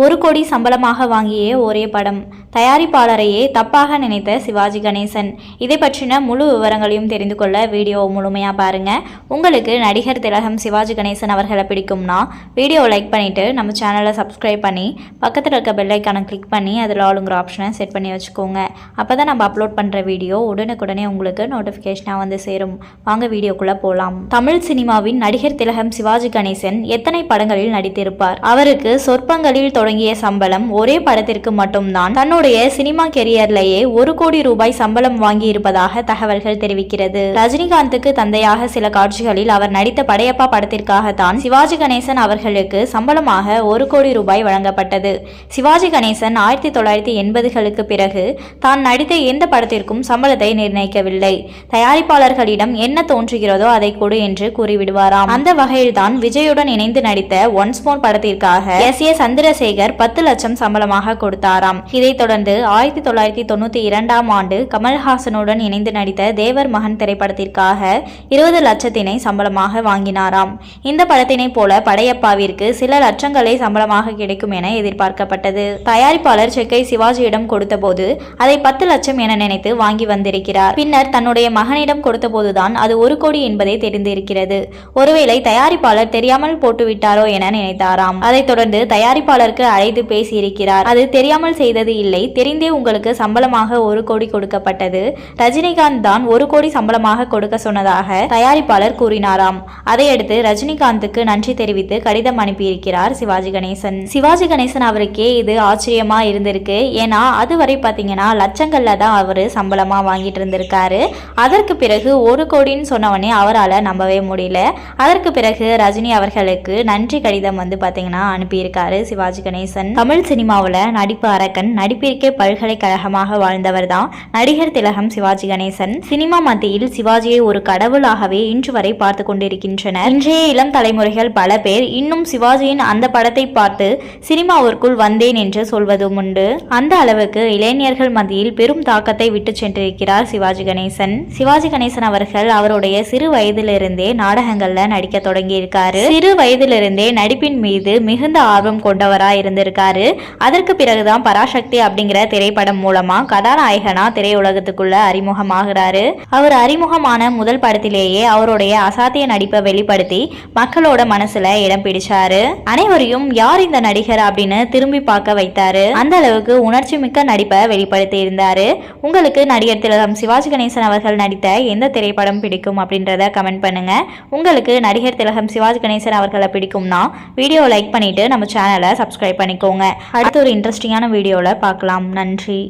ஒரு கோடி சம்பளமாக வாங்கிய ஒரே படம். தயாரிப்பாளரையே தப்பாக நினைத்த சிவாஜி கணேசன். இதை பற்றின முழு விவரங்களையும் தெரிந்து கொள்ள வீடியோ முழுமையாக பாருங்கள் உங்களுக்கு நடிகர் திலகம் சிவாஜி கணேசன் அவர்களை பிடிக்கும்னா வீடியோ லைக் பண்ணிவிட்டு நம்ம சேனலை சப்ஸ்கிரைப் பண்ணி பக்கத்தில் இருக்க பெல்லைக்கான கிளிக் பண்ணி அதில் ஆளுங்கிற ஆப்ஷனை செட் பண்ணி வச்சுக்கோங்க. அப்போ தான் நம்ம அப்லோட் பண்ணுற வீடியோ உடனுக்குடனே உங்களுக்கு நோட்டிஃபிகேஷனாக வந்து சேரும். வாங்க வீடியோக்குள்ளே போகலாம் தமிழ் சினிமாவின் நடிகர் திலகம் சிவாஜி கணேசன் எத்தனை படங்களில் நடித்திருப்பார்? அவருக்கு சொற்பங்களில் தொடங்கிய சம்பளம் ஒரே படத்திற்கு மட்டும்தான். தன்னுடைய சினிமா கெரியர்லேயே ஒரு கோடி ரூபாய் சம்பளம் வாங்கி இருப்பதாக தகவல்கள் தெரிவிக்கிறது. ரஜினிகாந்துக்கு தந்தையாக சில காட்சிகளில் அவர் நடித்த படையப்பா படத்திற்காகத்தான் சிவாஜி கணேசன் அவர்களுக்கு சம்பளமாக ஒரு கோடி ரூபாய் வழங்கப்பட்டது. சிவாஜி கணேசன் ஆயிரத்தி தொள்ளாயிரத்தி எண்பதுகளுக்கு பிறகு தான் நடித்த எந்த படத்திற்கும் சம்பளத்தை நிர்ணயிக்கவில்லை. தயாரிப்பாளர்களிடம் என்ன தோன்றுகிறதோ அதை கொடு என்று கூறிவிடுவாராம். அந்த வகையில்தான் விஜயுடன் இணைந்து நடித்த ஒன்ஸ் மோர் படத்திற்காக எஸ் ஏ சந்திரசேகர் பத்து லட்சம் சம்பளமாக கொடுத்தாராம். இதைத் தொடர்ந்து ஆயிரத்தி தொள்ளாயிரத்தி தொண்ணூத்தி இரண்டாம் ஆண்டு கமல்ஹாசனுடன் இணைந்து நடித்த தேவர் மகன் திரைப்படத்திற்காக இருபது லட்சத்தினை சம்பளமாக வாங்கினாராம். இந்த படத்தினை போல படையப்பாவிற்கு சில லட்சங்களே சம்பளமாக கிடைக்கும் என எதிர்பார்க்கப்பட்டது. தயாரிப்பாளர் செக்கை சிவாஜியிடம் கொடுத்தபோது அதை பத்து லட்சம் என நினைத்து வாங்கி வந்திருக்கிறார். பின்னர் தன்னுடைய மகனிடம் கொடுத்தபோதுதான் அது ஒரு கோடி என்பதே தெரிந்திருக்கிறது. ஒருவேளை தயாரிப்பாளர் தெரியாமல் போட்டுவிட்டாரோ என நினைத்தாராம். அதைத் தொடர்ந்து தயாரிப்பாளருக்கு அழைத்து பேசியிருக்கிறார். அது தெரியாமல் செய்தது இல்லை. தெரிந்தே உங்களுக்கு சம்பளமாக ஒரு கோடி கொடுக்கப்பட்டது. ரஜினிகாந்த் தான் ஒரு கோடி சம்பளமாக கொடுக்க சொன்னதாக தயாரிப்பாளர் கூறினாராம். அதையடுத்து ரஜினிகாந்துக்கு நன்றி தெரிவித்து கடிதம் அனுப்பியிருக்கிறார் சிவாஜி கணேசன். சிவாஜி கணேசன் அவருக்கே இது ஆச்சரியமா இருந்திருக்கு. ஏன்னா அதுவரை பார்த்தீங்கன்னா லட்சங்கள்ல தான் அவர் சம்பளமா வாங்கிட்டு இருந்திருக்காரு. அதற்கு பிறகு ஒரு கோடின்னு சொன்னவனே அவரால் நம்பவே முடியல. அதற்கு பிறகு ரஜினி அவர்களுக்கு நன்றி கடிதம் வந்து பார்த்தீங்கன்னா அனுப்பியிருக்காரு சிவாஜி கணேசன். தமிழ் சினிமாவில் நடிப்பு அரக்கன் நடிப்பிற்கே பல்கலைக்கழகமாக வாழ்ந்தவர் தான் நடிகர் திலகம் சிவாஜி கணேசன். சினிமா மத்தியில் சிவாஜியை ஒரு கடவுளாகவே இன்று வரை பார்த்து கொண்டிருக்கின்றனர். இன்றைய இளம் தலைமுறைகள் பல பேர் இன்னும் சிவாஜியின் அந்த படத்தை பார்த்து சினிமாவிற்குள் வந்தேன் என்று சொல்வதும் உண்டு. அந்த அளவுக்கு இளைஞர்கள் மத்தியில் பெரும் தாக்கத்தை விட்டு சென்றிருக்கிறார் சிவாஜி கணேசன். சிவாஜி கணேசன் அவர்கள் அவருடைய சிறு வயதிலிருந்தே நாடகங்கள்ல நடிக்க தொடங்கியிருக்காரு. சிறு வயதிலிருந்தே நடிப்பின் மீது மிகுந்த ஆர்வம் கொண்டவராய் இருந்திருக்காரு. அதற்கு பிறகுதான் பராசக்தி அப்படிங்கிற திரைப்படம் மூலமா கதாநாயகனா திரையுலகத்துக்குள்ள அறிமுகமாகிறாரு. அவர் அறிமுகமான முதல் படத்திலேயே அவருடைய அசாத்திய நடிப்பை வெளிப்படுத்தி மக்களோட மனசுல இடம் பிடிச்சாரு. அனைவரையும் யார் இந்த நடிகர் அப்படின்னு திரும்பி பார்க்க வைத்தாரு. அந்த அளவுக்கு உணர்ச்சி மிக்க நடிப்பை வெளிப்படுத்தி இருந்தாரு. உங்களுக்கு நடிகர் திலகம் சிவாஜி கணேசன் அவர்கள் நடித்த எந்த திரைப்படம் பிடிக்கும் அப்படின்றத கமெண்ட் பண்ணுங்க. உங்களுக்கு நடிகர் திலகம் சிவாஜி கணேசன் அவர்களை பிடிக்கும்னா வீடியோ லைக் பண்ணிட்டு நம்ம சேனலை சப்ஸ்கிரைப் பண்ணிக்கோங்க. அடுத்த ஒரு இன்ட்ரெஸ்டிங்கான வீடியோவில் பார்க்கலாம். நன்றி.